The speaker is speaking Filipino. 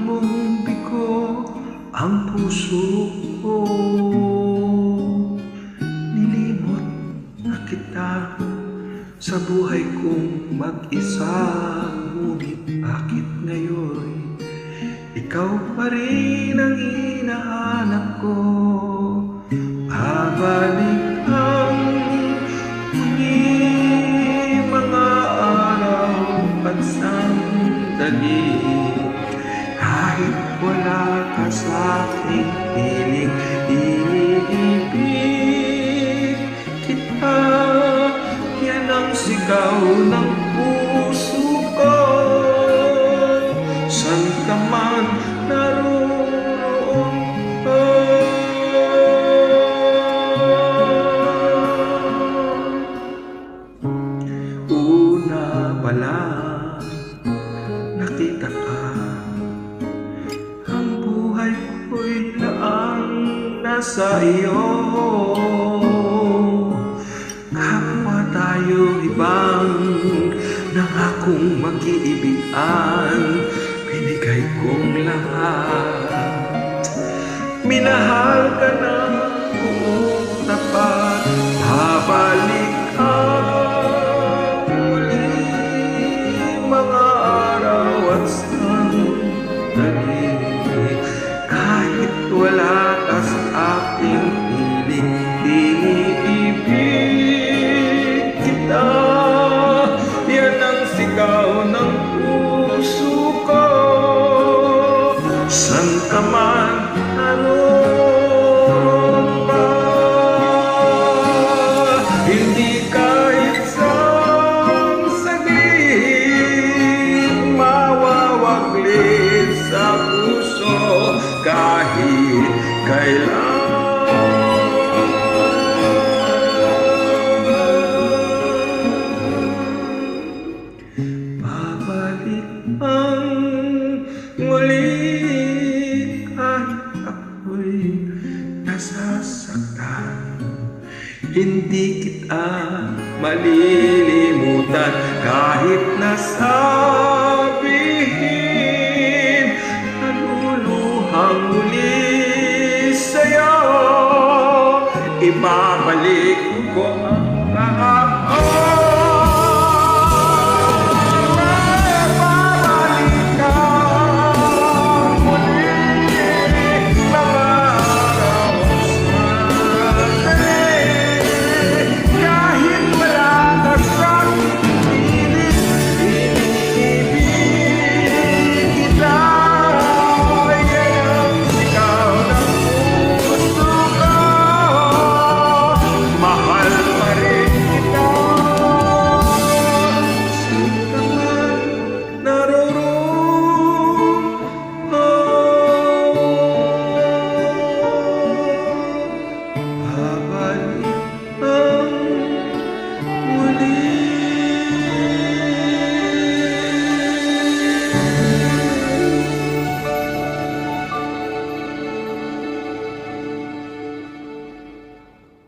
mong biko ang puso ko. Nilimot na kita sa buhay kong mag-isa. Ngunit bakit ngayon ikaw pa rin ang inahanap ko? Habang wala ka sa aking piling. Iniibig kita Yan ang sigaw ng puso ko. San ka man naroon nasa iyo Kapwa tayo ibang Nangakong mag-iibigan Binigay kong lahat. Minahal ka na buong tapat Babalik ka Mga araw at sandali Kahit wala ka sa aking piling Iniibig kita. Yan ang sigaw ng puso ko. San ka man naroon pa Hindi sa puso Kahit kailan. Babalik ang muli kahit ako'y nasasaktan. Hindi kita malilimutan kahit nasabihin sa'yo Ibabalik ko ang kahapon